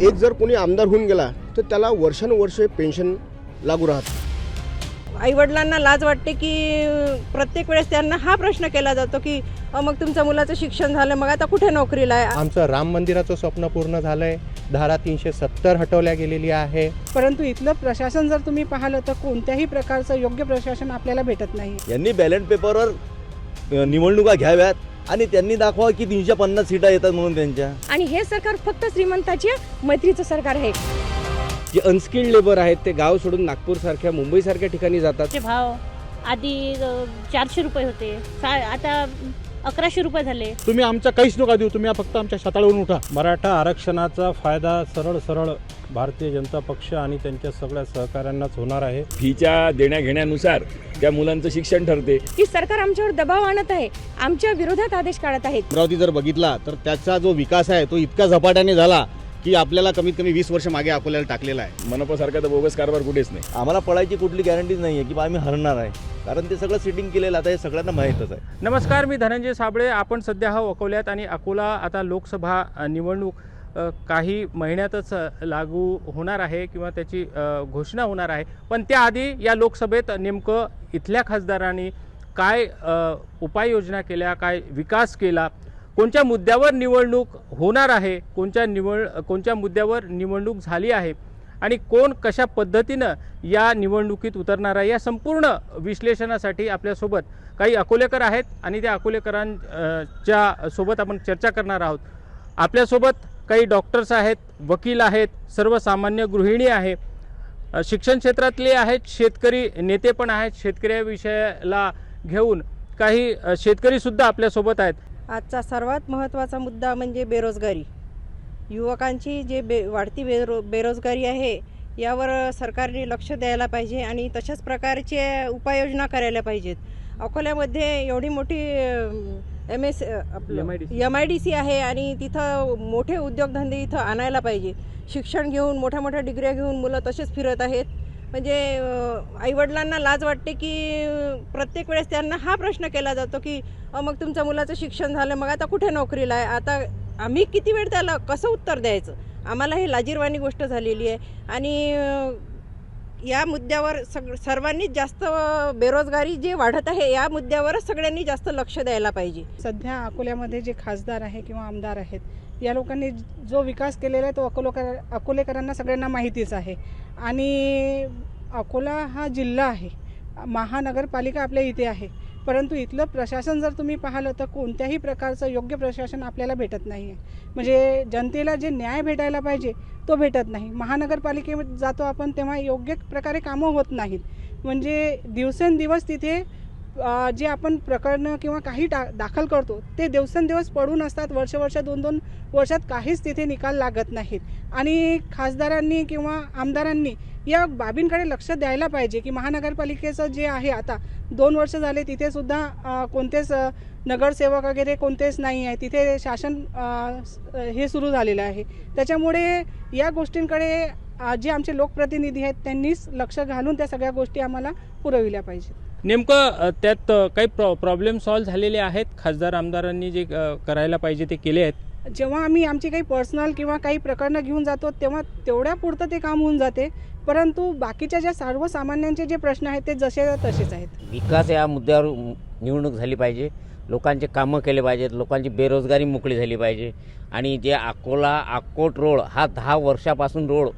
एक जर कोणी आमदार होऊन गेला तर त्याला वर्षानुवर्षे पेन्शन लागू राहते. आईवडिलांना लाज वाटते की प्रत्येक वेळेस त्यांना हा प्रश्न केला जातो की "अ, मग तुमचं मुलाचं शिक्षण झालं मग आता कुठे नोकरीला आहे? आमचं राम मंदिराचं स्वप्न पूर्ण झालंय. धारा तीनशे सत्तर हटवल्या गेलेली आहे. परंतु इथलं प्रशासन जर तुम्ही पाहिलं तर कोणत्याही प्रकारचं योग्य प्रशासन आपल्याला भेटत नाही. यांनी बॅलेट पेपरवर निवडणुका घ्याव्यात. आणि त्यांनी दाखवा की तीनशे पन्नास सीटा येतात म्हणून त्यांच्या. आणि हे सरकार फक्त श्रीमंताच्या मैत्रीचं सरकार आहे. जे अनस्किल्ड लेबर आहेत ते गाव सोडून नागपूरसारख्या मुंबईसारख्या ठिकाणी जातात. भाव आधी चारशे रुपये होते. आता अकराशे रुपये झाले. तुम्ही आमचा काहीच नका देऊ तुम्ही फक्त आमच्या शेताळवरून उठा. मराठा आरक्षणाचा फायदा सरळ सरळ भारतीय जनता पक्ष आणि त्यांच्या सगळ्या सहकाऱ्यांनाच होणार आहे. फीच्या देण्या घेण्यानुसार त्या मुलांचं शिक्षण ठरते. की सरकार आमच्यावर दबाव आणत आहे. आमच्या विरोधात आदेश काढत आहेत. अमरावती जर बघितला तर त्याचा जो विकास आहे तो इतका झपाट्याने झाला. की आपल्याला कमीत कमी वीस वर्ष मागे अकोल्याला टाकलेला आहे. मनपासारखा तर बोगस कारभार कुठेच नाही. आम्हाला पळायची कुठली गॅरंटीच नाही आहे की बा आम्ही हरणार आहे. कारण ते सगळं सिटिंग केलेलं आता हे सगळ्यांना माहीतच आहे. नमस्कार मी धनंजय साबळे. आपण सध्या हा अकोल्यात आणि अकोला आता लोकसभा निवडणूक काही महिन्यातच लागू होणार आहे किंवा त्याची घोषणा होणार आहे. पण त्याआधी या लोकसभेत नेमकं इथल्या खासदारांनी काय उपाययोजना केल्या काय विकास केला कोणत्या मुद्द्यावर निवडणूक होणार आहे कोणत्या निवड कोणत्या मुद्द्यावर निवडणूक झाली आहे आणि कोण कशा पद्धतीनं या निवडणुकीत उतरणार आहे या संपूर्ण विश्लेषणासाठी आपल्यासोबत काही अकोलेकर आहेत आणि त्या अकोलेकरांच्या सोबत आपण चर्चा करणार आहोत. आपल्यासोबत काही डॉक्टर्स आहेत वकील आहेत सर्वसामान्य गृहिणी आहे शिक्षण क्षेत्रातले आहेत शेतकरी नेते पण आहेत शेतकरी विषयाला घेऊन काही शेतकरीसुद्धा आपल्यासोबत आहेत. आजचा सर्वात महत्त्वाचा मुद्दा म्हणजे बेरोजगारी. युवकांची जे बे वाढती बेरो बेरोजगारी आहे यावर सरकारने लक्ष द्यायला पाहिजे आणि तशाच प्रकारचे उपाययोजना करायला पाहिजेत. अकोल्यामध्ये एवढी मोठी M S. M I D C आहे आणि तिथं मोठे उद्योगधंदे इथं आणायला पाहिजे. शिक्षण घेऊन मोठ्या मोठ्या डिग्र्या घेऊन मुलं तसेच फिरत आहेत. म्हणजे आईवडिलांना लाज वाटते की प्रत्येक वेळेस त्यांना हा प्रश्न केला जातो की मग तुमच्या मुलाचं शिक्षण झालं मग आता कुठे नोकरीला आहे? आता आम्ही किती वेळ त्याला कसं उत्तर द्यायचं? आम्हाला हे लाजीरवाणी गोष्ट झालेली आहे. आणि या मुद्द्यावर सग सर्वांनीच जास्त बेरोजगारी जे वाढत आहे या मुद्द्यावरच सगळ्यांनी जास्त लक्ष द्यायला पाहिजे. सध्या अकोल्यामध्ये जे खासदार आहे किंवा आमदार आहेत या लोकांनी जो विकास केलेला आहे तो अकोलेकर अकोलेकरांना सगळ्यांना माहितीच आहे. आणि अकोला हा जिल्हा आहे. महानगरपालिका आपल्या इथे आहे. परंतु इथलं प्रशासन जर तुम्ही पाहिलं तर कोणत्याही प्रकारचं योग्य प्रशासन आपल्याला भेटत नाही आहे म्हणजे जनतेला जे न्याय भेटायला पाहिजे तो भेटत नाही. महानगरपालिकेत जातो आपण तेव्हा योग्य प्रकारे कामं होत नाहीत. म्हणजे दिवसेंदिवस तिथे जे आपण प्रकरणं किंवा काही टा दाखल करतो ते दिवसेंदिवस पडून असतात. वर्ष वर्ष दोन दोन वर्षात काहीच तिथे निकाल लागत नाहीत. आणि खासदारांनी किंवा आमदारांनी या बाबींकडे लक्ष द्यायला पाहिजे की महानगरपालिकेचं जे आहे आता दोन वर्ष झाले तिथे सुद्धा कोणतेच नगरसेवक वगैरे कोणतेच नाही आहे. तिथे शासन हे सुरू झालेलं आहे. त्याच्यामुळे या गोष्टींकडे जे आमचे लोकप्रतिनिधी आहेत त्यांनीच लक्ष घालून त्या सगळ्या गोष्टी आम्हाला पुरविल्या पाहिजेत. नेमकं त्यात काही प्रॉ प्रॉब्लेम सॉल्व्ह झालेले आहेत? खासदार आमदारांनी जे करायला पाहिजे ते केले आहेत? जेव्हा आम्ही आमची काही पर्सनल किंवा काही प्रकरणं घेऊन जातो तेव्हा तेवढ्या पुरतं ते काम होऊन जाते. परंतु बाकीच्या ज्या सर्वसामान्यांचे जे प्रश्न आहेत ते जसे तसेच आहेत. विकास या मुद्द्यावर निवडणूक झाली पाहिजे. लोकांचे कामं केले पाहिजेत. लोकांची बेरोजगारी मोकळी झाली पाहिजे. आणि जे अकोला अकोट रोड हा दहा वर्षापासून रोड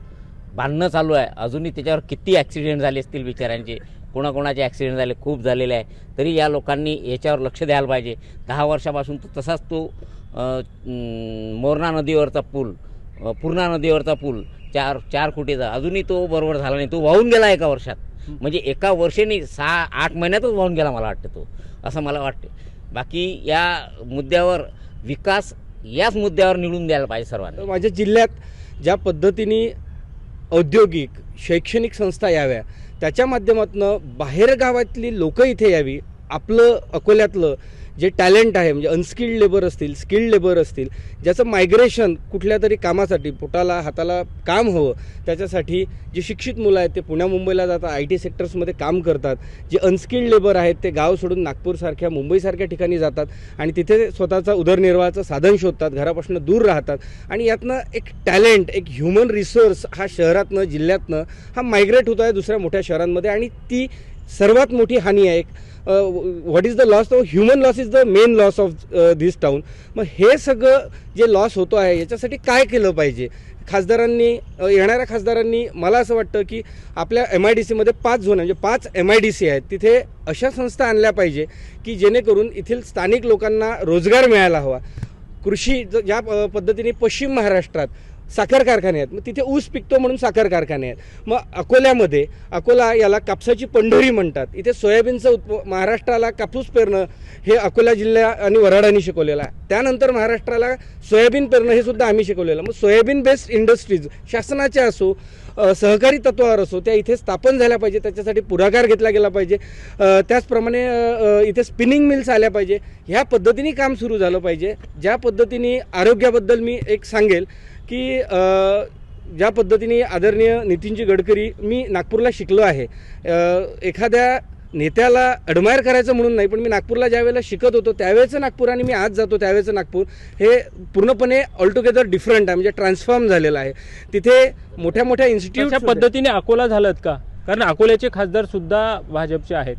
बांधणं चालू आहे. अजूनही त्याच्यावर किती ॲक्सिडेंट झाले असतील बिचाऱ्यांचे? कोणाकोणाचे ॲक्सिडेंट झाले? खूप झालेले आहे. तरी या लोकांनी याच्यावर लक्ष द्यायला पाहिजे. दहा वर्षापासून तो तसाच तो मोरणा नदीवरचा पूल पूर्णा नदीवरचा पूल चार चार कोटीचा. अजूनही तो बरोबर झाला नाही. तो वाहून गेला एका वर्षात. म्हणजे एका वर्षाने सहा आठ महिन्यातच वाहून गेला मला वाटतं तो. असं मला वाटतं. बाकी या मुद्द्यावर विकास याच मुद्द्यावर निवडून द्यायला पाहिजे सर्वांनी. माझ्या जिल्ह्यात ज्या पद्धतीने औद्योगिक शैक्षणिक संस्था याव्या त्याच्या माध्यमातून बाहेरगावातली लोकं इथे यावी आपलं अकोल्यातलं जे टॅलेंट आहे म्हणजे अनस्किल्ड लेबर असतील स्किल्ड लेबर असतील ज्याचं मायग्रेशन कुठल्या तरी कामासाठी पोटाला हाताला काम हवं त्याच्यासाठी जे शिक्षित मुलं आहेत ते पुण्या मुंबईला जातात आय टी सेक्टर्समध्ये काम करतात जे अनस्किल्ड लेबर आहेत ते गाव सोडून नागपूरसारख्या मुंबईसारख्या ठिकाणी जातात आणि तिथे स्वतःचा उदरनिर्वाहाचं साधन शोधतात घरापासून दूर राहतात आणि यातनं एक टॅलेंट एक ह्युमन रिसोर्स हा शहरातनं जिल्ह्यातनं हा मायग्रेट होतो आहे दुसऱ्या मोठ्या शहरांमध्ये आणि ती सर्वात मोठी हानी आहे व्हॉट इज द लॉस तो human loss is the main loss of this town मग हे सगळं जे लॉस होतो आहे याच्यासाठी काय केलं पाहिजे? खासदारांनी येणाऱ्या खासदारांनी मला असं वाटतं की आपल्या एम आय डी सीमध्ये पाच झोन आहे, म्हणजे पाच एम आय डी सी आहेत. तिथे अशा संस्था आणल्या पाहिजे की जेणेकरून येथील स्थानिक लोकांना रोजगार मिळायला हवा. कृषी ज- ज्या प- पद्धतीने पश्चिम महाराष्ट्रात साखर कारखाने आहेत. मग तिथे ऊस पिकतो म्हणून साखर कारखाने आहेत. मग अकोल्यामध्ये अकोला याला कापसाची पंढरी म्हणतात. इथे सोयाबीनचं उत्प महाराष्ट्राला कापूस पेरणं हे अकोला जिल्ह्या आणि वराडांनी शिकवलेलं आहे. त्यानंतर महाराष्ट्राला सोयाबीन पेरणं हे सुद्धा आम्ही शिकवलेलं मग सोयाबीन बेस्ड इंडस्ट्रीज शासनाच्या असो सहकारी तत्वावर असो त्या इथे स्थापन झाल्या पाहिजे. त्याच्यासाठी पुढाकार घेतला गेला पाहिजे. त्याचप्रमाणे इथे स्पिनिंग मिल्स आल्या पाहिजे. ह्या पद्धतीने काम सुरू झालं पाहिजे. ज्या पद्धतीने आरोग्याबद्दल मी एक सांगेल की ज्या पद्धतीने आदरणीय नितीनजी गडकरी मी नागपूरला शिकलो आहे. एखाद्या नेत्याला ॲडमायर करायचं म्हणून नाही पण मी नागपूरला ज्यावेळेला शिकत होतो त्यावेळेचं नागपूर आणि मी आज जातो त्यावेळेचं नागपूर हे पूर्णपणे ऑलटुगेदर डिफरंट आहे म्हणजे ट्रान्सफॉर्म झालेलं आहे. तिथे मोठ्या मोठ्या इन्स्टिट्यूट पद्धतीने अकोला झालं का? कारण अकोल्याचे खासदार सुद्धा भाजपचे आहेत.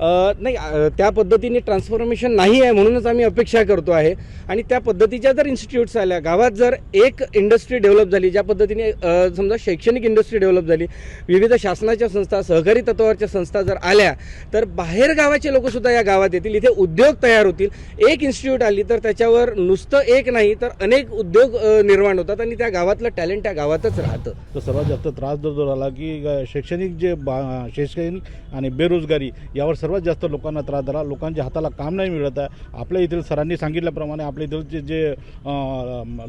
नाही त्या पद्धतीने ट्रान्सफॉर्मेशन नाही आहे म्हणूनच आम्ही अपेक्षा करतो आहे. आणि त्या पद्धतीच्या जर इन्स्टिट्यूट्स आल्या गावात जर एक इंडस्ट्री डेव्हलप झाली ज्या पद्धतीने समजा शैक्षणिक इंडस्ट्री डेव्हलप झाली विविध शासनाच्या संस्था सहकारी तत्वावरच्या संस्था जर आल्या तर बाहेर गावाचे लोकसुद्धा या गावात येतील इथे उद्योग तयार होतील. एक इन्स्टिट्यूट आली तर त्याच्यावर नुसतं एक नाही तर अनेक उद्योग निर्माण होतात आणि त्या गावातलं टॅलेंट त्या गावातच राहतं. तर सर्वात जास्त त्रास जर जो झाला की शैक्षणिक जे बा शैक्षणिक आणि बेरोजगारी यावर सर्वात जास्त लोकांना त्रास झाला. लोकांच्या हाताला काम नाही मिळत आहे. आपल्या इथील सरांनी सांगितल्याप्रमाणे आपल्या इथलचे जे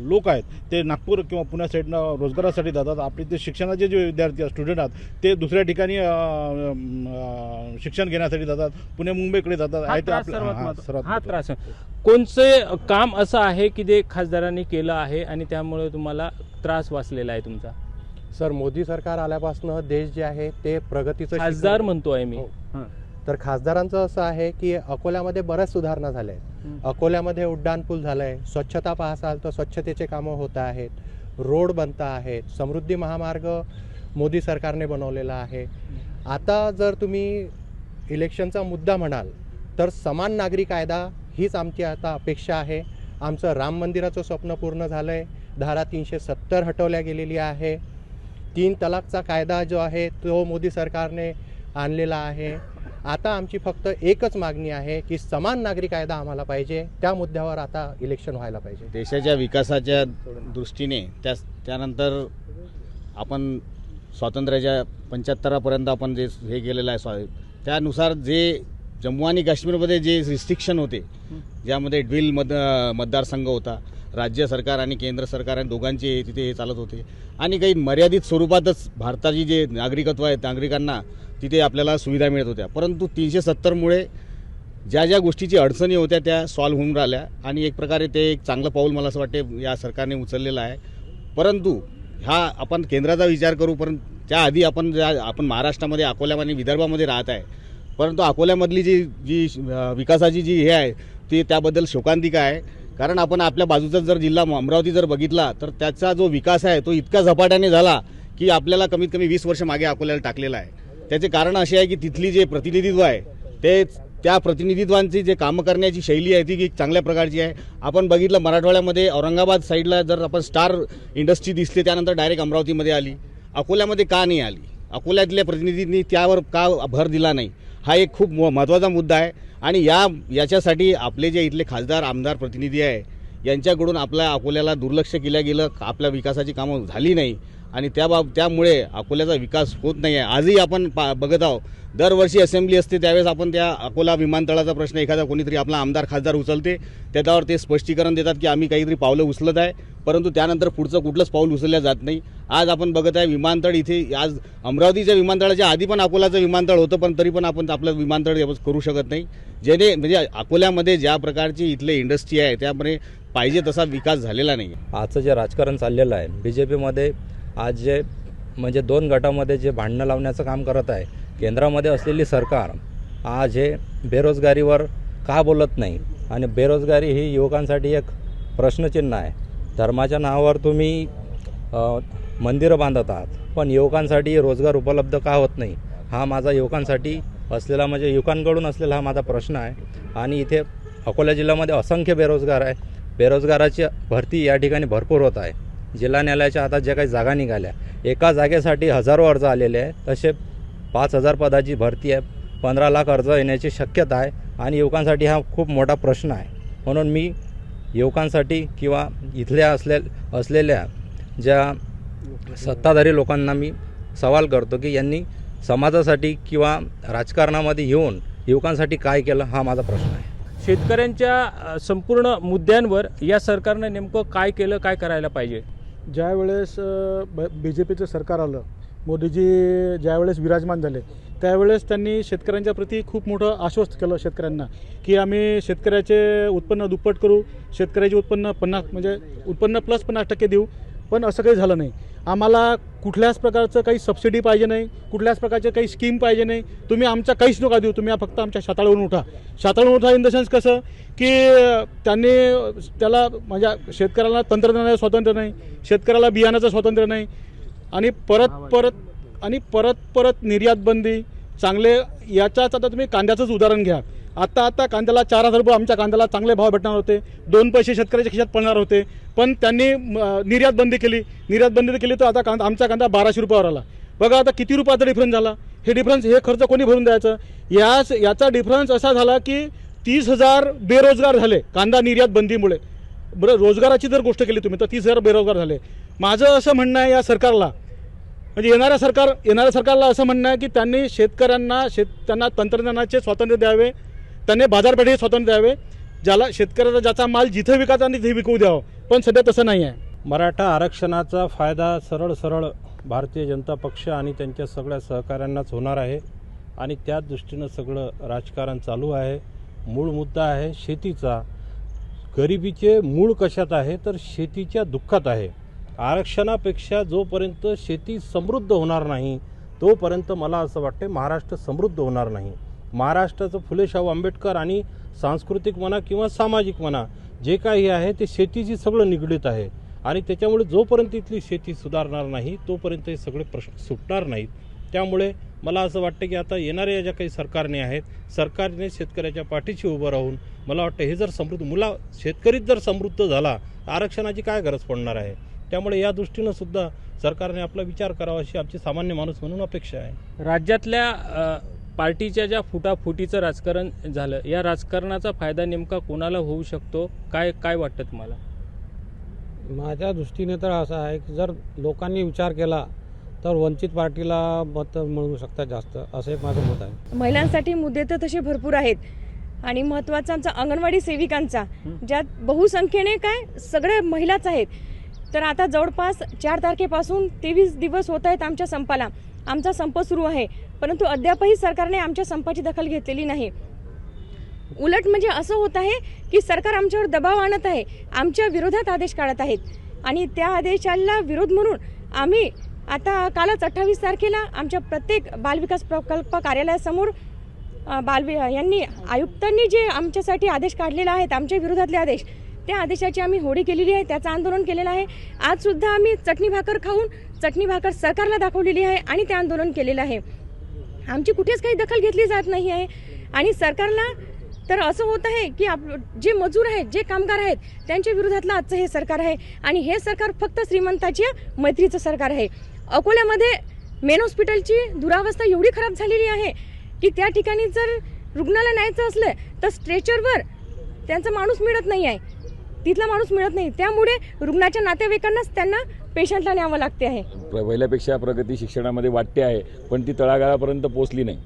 लोक आहेत ते नागपूर किंवा पुण्या साईडनं रोजगारासाठी जातात. आपले ते शिक्षणाचे जे विद्यार्थी स्टुडंट आहेत ते दुसऱ्या ठिकाणी शिक्षण घेण्यासाठी जातात. पुणे मुंबईकडे जातात. हा आहे ते त्रास आहे. कोणचे काम असं आहे की जे खासदारांनी केलं आहे आणि त्यामुळे तुम्हाला त्रास वाचलेला आहे तुमचा? सर मोदी सरकार आल्यापासून देश जे आहे ते प्रगतीचं खासदार शिखर- म्हणतोय मी. हां. तर खासदारांचं असं आहे की अकोल्यामध्ये बऱ्याच सुधारणा झाल्या आहेत. अकोल्यामध्ये उड्डाणपूल झालं आहे स्वच्छता पाहसाल तर स्वच्छतेचे कामं होत आहेत. रोड बनता आहेत. समृद्धी महामार्ग मोदी सरकारने बनवलेला आहे. आता जर तुम्ही इलेक्शनचा मुद्दा म्हणाल तर समान नागरी कायदा हीच आमची आता अपेक्षा आहे. आमचं राम मंदिराचं स्वप्न पूर्ण झालं आहे धारा तीनशे सत्तर हटवल्या गेलेली आहे. तीन तलाकचा कायदा जो आहे तो मोदी सरकारने आणलेला आहे. आता आमची फक्त एकच मागणी आहे की समान नागरी कायदा आम्हाला पाहिजे. त्या मुद्द्यावर आता इलेक्शन व्हायला पाहिजे. देशाच्या विकासाच्या दृष्टीने त्या त्यानंतर आपण स्वातंत्र्याच्या पंच्याहत्तरापर्यंत आपण जे हे केलेलं आहे स्वा त्यानुसार जे जम्मू आणि काश्मीरमध्ये जे रिस्ट्रिक्शन होते ज्यामध्ये ड्विल मत मतदारसंघ होता राज्य सरकार आणि केंद्र सरकार आणि दोघांचे तिथे हे चालत होते. आणि काही मर्यादित स्वरूपातच भारताची जे नागरिकत्व आहे नागरिकांना तिथे आपल्याला सुविधा मिळत होत्या. परंतु तीनशे सत्तरमुळे ज्या ज्या गोष्टीची अडचणी होत्या त्या सॉल्व्ह होऊन राहिल्या. आणि एक प्रकारे ते एक चांगलं पाऊल मला असं वाटते या सरकारने उचललेलं आहे. परंतु हा आपण केंद्राचा विचार करू परंतु त्याआधी आपण ज्या आपण महाराष्ट्रामध्ये अकोल्यामध्ये विदर्भामध्ये राहत आहे. परंतु अकोल्यामधली जी जी विकासाची जी हे आहे ती त्याबद्दल शोकांतिका आहे. कारण आपण आपल्या बाजूचा जर जिल्हा अमरावती जर बघितला तर त्याचा जो विकास आहे तो इतका झपाट्याने झाला की आपल्याला कमीत कमी वीस वर्ष मागे अकोल्याला टाकलेला आहे. त्याचे कारण असे आहे की तिथली जे प्रतिनिधित्व आहे ते त्या प्रतिनिधित्वांची जे कामं करण्याची शैली आहे ती की चांगल्या प्रकारची आहे. आपण बघितलं मराठवाड्यामध्ये औरंगाबाद साईडला जर आपण स्टार इंडस्ट्री दिसली त्यानंतर डायरेक्ट अमरावतीमध्ये आली. अकोल्यामध्ये का नाही आली? अकोल्यातल्या प्रतिनिधींनी त्यावर का भर दिला नाही? हा एक खूप म- महत्त्वाचा मुद्दा आहे. आणि या याच्यासाठी आपले जे इथले खासदार आमदार प्रतिनिधी आहे यांच्याकडून आपल्या अकोल्याला दुर्लक्ष केलं गेलं आपल्या विकासाची कामं झाली नाही. आणि त्या बाब त्यामुळे अकोल्याचा विकास होत नाही आहे आजही आपण पा बघत आहोत. दरवर्षी असेंब्ली असते त्यावेळेस आपण त्या अकोला विमानतळाचा प्रश्न एखादा कोणीतरी आपला आमदार खासदार उचलते. त्याच्यावर ते स्पष्टीकरण देतात की आम्ही काहीतरी पावलं उचलत आहे. परंतु त्यानंतर पुढचं कुठलंच पाऊल उचललं जात नाही. आज आपण बघत आहे विमानतळ इथे आज अमरावतीच्या विमानतळाच्या आधी पण अकोलाचं विमानतळ होतं पण तरी पण आपण आपलं विमानतळ करू शकत नाही. जेणे म्हणजे अकोल्यामध्ये ज्या प्रकारची इथले इंडस्ट्री आहे त्यामुळे पाहिजे तसा विकास झालेला नाही आजचं जे राजकारण चाललेलं आहे बी जे पीमध्ये आज जे म्हणजे दोन गटामध्ये जे भांडणं लावण्याचं काम करत आहे केंद्रामध्ये असलेली सरकार आज हे बेरोजगारीवर का बोलत नाही? आणि बेरोजगारी ही युवकांसाठी एक प्रश्नचिन्ह आहे. धर्माच्या नावावर तुम्ही मंदिरं बांधत आहात पण युवकांसाठी रोजगार उपलब्ध का होत नाही? हा माझा युवकांसाठी असलेला म्हणजे युवकांकडून असलेला हा माझा प्रश्न आहे. आणि इथे अकोला जिल्ह्यामध्ये असंख्य बेरोजगार आहे. बेरोजगाराची भरती या ठिकाणी भरपूर होत आहे. जिल्हा न्यायालयाच्या आता ज्या काही जागा निघाल्या एका जागेसाठी हजारो अर्ज आलेले आहे तसे पाच हजार पदाची भरती आहे. पंधरा लाख अर्ज येण्याची शक्यता आहे आणि युवकांसाठी हा खूप मोठा प्रश्न आहे. म्हणून मी युवकांसाठी किंवा इथल्या असले असलेल्या ज्या सत्ताधारी लोकांना मी सवाल करतो की यांनी समाजासाठी किंवा राजकारणामध्ये येऊन युवकांसाठी काय केलं हा माझा प्रश्न आहे. शेतकऱ्यांच्या संपूर्ण मुद्द्यांवर या सरकारनं नेमकं काय केलं काय करायला पाहिजे? ज्या वेळेस बी जे पीचं सरकार आलं मोदीजी ज्यावेळेस विराजमान झाले त्यावेळेस त्यांनी शेतकऱ्यांच्या प्रती खूप मोठं आश्वस्त केलं शेतकऱ्यांना की आम्ही शेतकऱ्याचे उत्पन्न दुप्पट करू शेतकऱ्याचे उत्पन्न पन्नास म्हणजे उत्पन्न प्लस पन्नास टक्के देऊ पण असं काही झालं नाही. आम्हाला कुठल्याच प्रकारचं काही सबसिडी पाहिजे नाही कुठल्याच प्रकारचे काही स्कीम पाहिजे नाही. तुम्ही आमच्या काहीच नका देऊ तुम्ही फक्त आमच्या शाताळून उठा. शाताळून उठा इन द सेन्स कसं की त्यांनी त्याला म्हणजे शेतकऱ्याला तंत्रज्ञानाचं स्वातंत्र्य नाही. शेतकऱ्याला बियाण्याचं स्वातंत्र्य नाही. आणि परत परत आणि परत परत निर्यातबंदी चांगले याच्याच आता तुम्ही कांद्याचंच उदाहरण घ्या. आता आता कांद्याला चार हजार रुपये आमच्या कांद्याला चांगले भाव भेटणार होते. दोन पैसे शेतकऱ्याच्या खिशात पडणार होते. पण त्यांनी म, निर्यात बंदी केली. निर्यात बंदी केली तर आता कांदा आमचा कांदा बाराशे रुपयावर आला. बघा आता किती रुपयाचा डिफरन्स झाला. हे डिफरन्स हे खर्च कोणी भरून द्यायचं? याच याचा डिफरन्स असा झाला की तीस हजार बेरोजगार झाले कांदा निर्यात बंदीमुळे. बरं रोजगाराची जर गोष्ट केली तुम्ही तर तीस हजार बेरोजगार झाले. माझं असं म्हणणं आहे या सरकारला. म्हणजे येणाऱ्या सरकार येणाऱ्या सरकारला असं म्हणणं आहे की त्यांनी शेतकऱ्यांना शेत त्यांना तंत्रज्ञानाचे स्वातंत्र्य द्यावे. त्यांनी बाजारपेठेचे स्वातंत्र्य द्यावे ज्याला शेतकऱ्याचा ज्याचा माल जिथे विकायचा तिथे विकू द्यावं. पण सध्या तसं नाही आहे. मराठा आरक्षणाचा फायदा सरळ सरळ भारतीय जनता पक्ष आणि त्यांच्या सगळ्या सहकाऱ्यांनाच होणार आहे. आणि त्या दृष्टीनं सगळं राजकारण चालू आहे. मूळ मुद्दा आहे शेतीचा. गरिबीचे मूळ कशात आहे तर शेतीच्या दुःखात आहे. आरक्षणापेक्षा जोपर्यंत शेती समृद्ध होणार नाही तोपर्यंत मला असं वाटते महाराष्ट्र समृद्ध होणार नाही. महाराष्ट्राचं फुले शाहू आंबेडकर आणि सांस्कृतिक म्हणा किंवा सामाजिक म्हणा जे काही आहे ते शेतीशी सगळं निगडीत आहे. आणि त्याच्यामुळे जोपर्यंत इथली शेती सुधारणार नाही तोपर्यंत हे सगळे प्रश्न सुटणार नाहीत. त्यामुळे मला असं वाटतं की आता येणाऱ्या ज्या काही सरकारने आहेत सरकारने शेतकऱ्याच्या पाठीशी उभं राहून मला वाटतं हे जर समृद्ध मुला शेतकरीच जर समृद्ध झाला तर आरक्षणाची काय गरज पडणार आहे? त्यामुळे या दृष्टीनं सुद्धा सरकारने आपला विचार करावा अशी आमची सामान्य माणूस म्हणून अपेक्षा आहे. राज्यातल्या पार्टीच्या ज्या फुटाफुटीचं राजकारण झालं या राजकारणाचा फायदा नेमका कोणाला होऊ शकतो? काय काय वाटतं तुम्हाला? माझ्या दृष्टीने तर असं आहे की जर लोकांनी विचार केला तर वंचित पार्टीला मत मिळू शकतात जास्त असं एक माझं मत आहे. महिलांसाठी मुद्दे तर तसे भरपूर आहेत. आणि महत्त्वाचा आमचा अंगणवाडी सेविकांचा ज्यात बहुसंख्येने काय सगळे महिलाच आहेत. तर आता जवळपास चार तारखेपासून तेवीस दिवस होत आहेत आमच्या संपाला. आमचा संप सुरू आहे. परंतु अद्यापही सरकारने आमच्या संपाची दखल घेतलेली नाही. उलट म्हणजे असं होत आहे की सरकार आमच्यावर दबाव आणत आहे आमच्या विरोधात आदेश काढत आहेत. आणि त्या आदेशाला विरोध म्हणून आम्ही आता कालच अठ्ठावीस तारखेला आमच्या प्रत्येक बालविकास प्रकल्प कार्यालयासमोर बालवि यांनी आयुक्तांनी जे आमच्यासाठी आदेश काढलेला आहेत आमच्या विरोधातले आदेश त्या आदेशाची आम्ही होडी केलेली आहे त्याचं आंदोलन केलेलं आहे. आजसुद्धा आम्ही चटणी भाकर खाऊन चटणी भाकर सरकारला दाखवलेली आहे आणि ते आंदोलन केलेलं आहे. आमची कुठेच काही दखल घेतली जात नाही आहे. आणि सरकारला तर असं होत आहे की आप जे मजूर आहेत जे कामगार आहेत त्यांच्या विरोधातलं आजचं हे सरकार आहे. आणि हे सरकार फक्त श्रीमंताच्या मैत्रीचं सरकार आहे. अकोल्यामध्ये मेन हॉस्पिटलची दुरावस्था एवढी खराब झालेली आहे की त्या ठिकाणी जर रुग्णाला न्यायचं असलं तर स्ट्रेचरवर त्यांचा माणूस मिळत नाही आहे. तिथला माणूस मिळत नाही. त्यामुळे रुग्णाच्या नातेवाईकांनाच त्यांना पेशंटला न्यावं लागते आहे. प्र- पहिल्यापेक्षा प्रगती शिक्षणामध्ये वाटते आहे पण ती तळागाळापर्यंत पोचली नाही.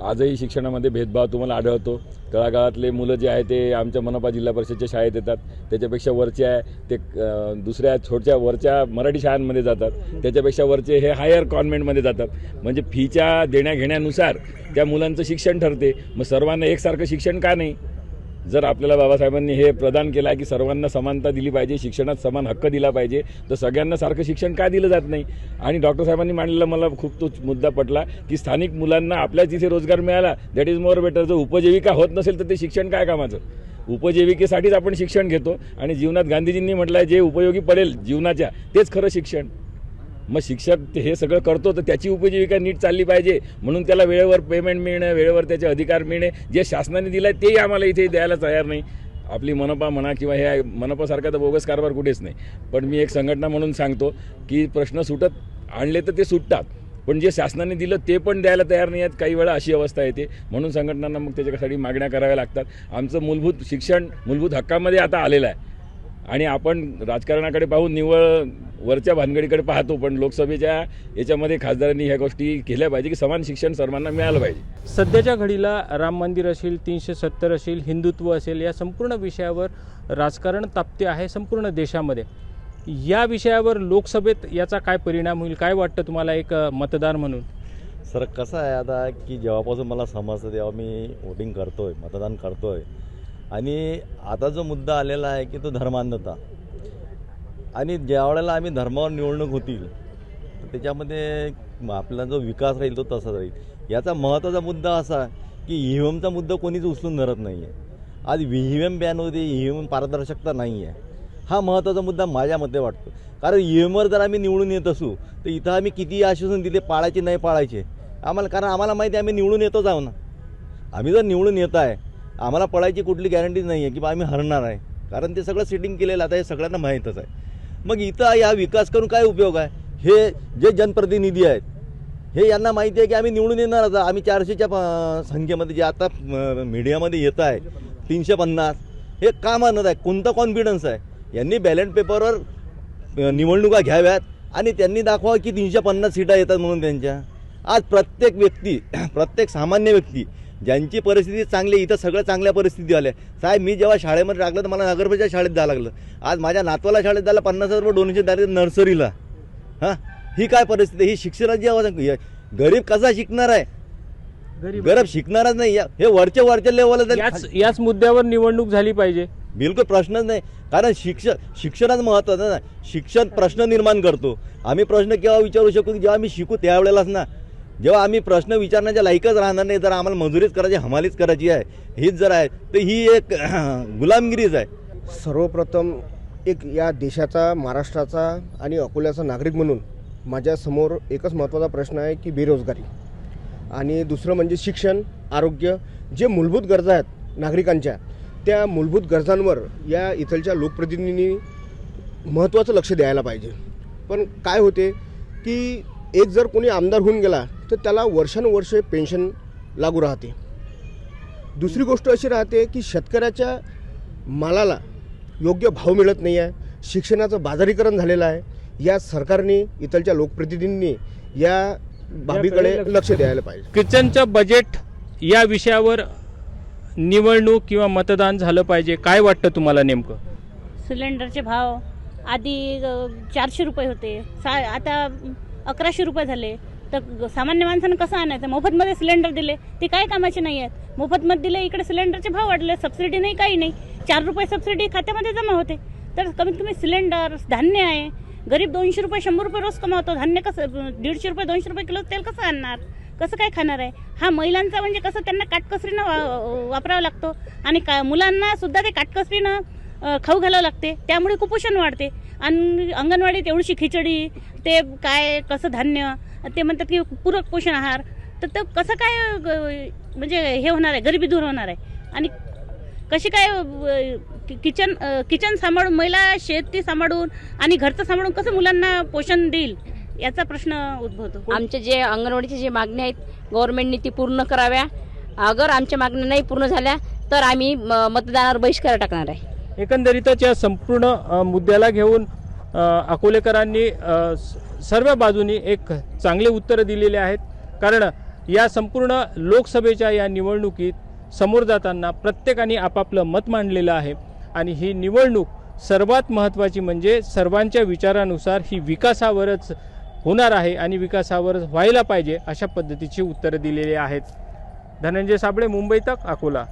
आजही शिक्षणामध्ये भेदभाव तुम्हाला आढळतो. तळागाळातले मुलं जे आहे ते आमच्या मनपा जिल्हा परिषदच्या शाळेत येतात. त्याच्यापेक्षा वरचे आहे ते अं, दुसऱ्या छोट्या वरच्या मराठी शाळांमध्ये जातात. त्याच्यापेक्षा वरचे हे हायर कॉन्व्हेंटमध्ये जातात. म्हणजे फीच्या देण्याघेण्यानुसार त्या मुलांचं शिक्षण ठरते. मग सर्वांना एकसारखं शिक्षण का नाही? जर आपल्याला बाबासाहेबांनी हे प्रदान केलं आहे की सर्वांना समानता दिली पाहिजे शिक्षणात समान हक्क दिला पाहिजे तर सगळ्यांना सारखं शिक्षण का दिलं जात नाही? आणि डॉक्टर साहेबांनी मांडलेला मला खूप तो मुद्दा पटला की स्थानिक मुलांना आपल्याच जिथे रोजगार मिळाला. दॅट इज मोर बेटर जर उपजीविका होत नसेल तर ते शिक्षण काय कामाचं? उपजीविकेसाठीच आपण शिक्षण घेतो. आणि जीवनात गांधीजींनी म्हटलं आहे जे उपयोगी पडेल जीवनाच्या तेच खरं शिक्षण. मग शिक्षक ते हे सगळं करतो तर त्याची उपजीविका नीट चालली पाहिजे. म्हणून त्याला वेळेवर पेमेंट मिळणं वेळेवर त्याचे अधिकार मिळणे जे शासनाने दिलं आहे तेही आम्हाला इथे द्यायला तयार नाही. आपली मनपा म्हणा किंवा हे मनपासारखा तर बोगस कारभार कुठेच नाही. पण मी एक संघटना म्हणून सांगतो की प्रश्न सुटत आणले तर ते सुटतात. पण जे शासनाने दिलं ते पण द्यायला तयार नाही आहेत. काही वेळा अशी अवस्था येते. म्हणून संघटनांना मग त्याच्यासाठी मागण्या कराव्या लागतात. आमचं मूलभूत शिक्षण मूलभूत हक्कामध्ये आता आलेलं आहे. आणि आपण राजकारणाकडे पाहून निव्वळ वरच्या भानगडीकडे पाहतो पण लोकसभेच्या याच्यामध्ये खासदारांनी ह्या गोष्टी केल्या पाहिजे की समान शिक्षण सर्वांना मिळालं पाहिजे. सध्याच्या घडीला राम मंदिर असेल तीनशे सत्तर असेल हिंदुत्व असेल या संपूर्ण विषयावर राजकारण तापते आहे संपूर्ण देशामध्ये. या विषयावर लोकसभेत याचा काय परिणाम होईल काय वाटतं तुम्हाला एक मतदार म्हणून? सर कसं आहे आता की जेव्हापासून मला समजतं तेव्हा मी वोटिंग करतोय मतदान करतोय. आणि आता जो मुद्दा आलेला आहे की तो धर्मांधता. आणि ज्या वेळेला आम्ही धर्मावर निवडणूक होतील तर त्याच्यामध्ये आपला जो विकास राहील तो तसाच राहील. याचा महत्त्वाचा मुद्दा असा की ई व्ही एमचा मुद्दा कोणीच उचलून धरत नाही आहे आज व्ही व्ही एम बॅन होते ई व्ही एम पारदर्शकता नाही आहे हा महत्त्वाचा मुद्दा माझ्या मते वाटतो. कारण ई व्ही एमवर जर आम्ही निवडून येत असू तर इथं आम्ही किती आश्वासन दिले पाळायचे नाही पाळायचे? आम्हाला कारण आम्हाला माहिती आहे आम्ही निवडून येतोच आहो ना. आम्ही जर निवडून येत आहे आम्हाला पळायची कुठली गॅरंटी नाही आहे की बा आम्ही हरणार आहे. कारण ते सगळं सिटिंग केलेलं आता हे सगळ्यांना माहीतच आहे. मग इथं या विकास करून काय उपयोग आहे? हे जे जनप्रतिनिधी आहेत हे यांना माहिती आहे की आम्ही निवडून येणार आता. आम्ही चारशेच्या प- संख्येमध्ये जे आता मीडियामध्ये येत आहे तीनशे पन्नास हे का मानत आहे? कोणता कॉन्फिडन्स आहे? यांनी बॅलेट पेपरवर निवडणुका घ्याव्यात आणि त्यांनी दाखवा की तीनशे पन्नास सीटा येतात म्हणून त्यांच्या. आज प्रत्येक व्यक्ती प्रत्येक सामान्य व्यक्ती ज्यांची परिस्थिती चांगली इथं सगळं चांगल्या परिस्थिती आल्या. साहेब मी जेव्हा शाळेमध्ये टाकलं तर मला नगरपालिका शाळेत जावं लागलं. आज माझ्या नातवाला शाळेत जायला पन्नास हजार रुपये डोनेशन द्यायला नर्सरीला. हां? ही काय परिस्थिती? ही शिक्षणाची हे गरीब कसा शिकणार आहे? गरीब शिकणारच नाही. हे वरच्या वरच्या लेवलला याच मुद्द्यावर निवडणूक झाली पाहिजे. बिलकुल प्रश्नच नाही. कारण शिक्षण शिक्षणच महत्त्वाचं ना शिक्षण प्रश्न निर्माण करतो. आम्ही प्रश्न केव्हा विचारू शकू? की जेव्हा आम्ही शिकू त्यावेळेलाच ना. जेव्हा आम्ही प्रश्न विचारण्याच्या लायकच राहणार नाही जर आम्हाला मजुरीच करायची हमालीच करायची आहे. हीच जर आहे तर ही एक गुलामगिरीच आहे. सर्वप्रथम एक या देशाचा महाराष्ट्राचा आणि अकोल्याचा नागरिक म्हणून माझ्यासमोर एकच महत्त्वाचा प्रश्न आहे की बेरोजगारी. आणि दुसरं म्हणजे शिक्षण आरोग्य जे मूलभूत गरजा आहेत नागरिकांच्या त्या मूलभूत गरजांवर या इथलच्या लोकप्रतिनिधींनी महत्त्वाचं लक्ष द्यायला पाहिजे. पण काय होते की एक जर कोणी आमदार होऊन गेला तर त्याला वर्षानुवर्षे पेन्शन लागू राहते. दुसरी गोष्ट अशी राहते की शेतकऱ्याच्या मालाला योग्य भाव मिळत नाही आहे शिक्षणाचं बाजारीकरण झालेलं आहे या सरकारने इथलच्या लोकप्रतिनिधींनी या बाबीकडे लक्ष द्यायला पाहिजे. किचनचं बजेट या विषयावर निवडणूक किंवा मतदान झालं पाहिजे. काय वाटतं तुम्हाला नेमकं? सिलेंडरचे भाव आधी चारशे रुपये होते. सा आता अकराशे रुपये झाले. तर सामान्य माणसानं कसं आणायचं? मोफतमध्ये सिलेंडर दिले ते काय कामाचे नाही आहेत मोफतमध्ये दिले इकडे सिलेंडरचे भाव वाढले सबसिडी नाही काही नाही. चार रुपये सबसिडी खात्यामध्ये जमा होते. तर कमीत कमी सिलेंडर धान्य आहे. गरीब दोनशे रुपये शंभर रुपये रोज कमावतो. धान्य कसं दीडशे रुपये दोनशे रुपये किलो तेल कसं आणणार? कसं काय खाणार आहे? हा महिलांचा म्हणजे कसं त्यांना काटकसरीनं वा वापरावं लागतो. आणि का मुलांना सुद्धा ते काटकसरीनं खाऊ घालावं लागते. त्यामुळे कुपोषण वाढते. आणि अंगणवाडीत एवढीशी खिचडी ते काय कसं धान्य ते म्हणतात की पूरक पोषण आहार. तर ते कसं काय ग- म्हणजे हे होणार आहे? गरिबी दूर होणार आहे. आणि कशी काय किचन किचन सांभाळून महिला शेती सांभाळून आणि घरचं सांभाळून कसं मुलांना पोषण देईल? याचा प्रश्न उद्भवतो. आमचे जे अंगणवाडीची जे मागणी आहेत गव्हर्नमेंटने ती पूर्ण कराव्या. अगर आमच्या मागण्या नाही पूर्ण झाल्या तर आम्ही म- मतदानावर बहिष्कार टाकणार आहे. एकंदरीतच या संपूर्ण मुद्द्याला घेऊन अकोलेकरांनी सर्व बाजूनी एक चांगले उत्तरं दिलेले आहेत. कारण या संपूर्ण लोकसभेच्या या निवडणुकीत समोर जाताना प्रत्येकाने आपापलं मत मांडलेलं आहे. आणि ही निवडणूक सर्वात महत्त्वाची म्हणजे सर्वांच्या विचारानुसार ही विकासावरच होणार आहे आणि विकासावरच व्हायला पाहिजे अशा पद्धतीची उत्तरं दिलेली आहेत. धनंजय साबळे मुंबई तक अकोला.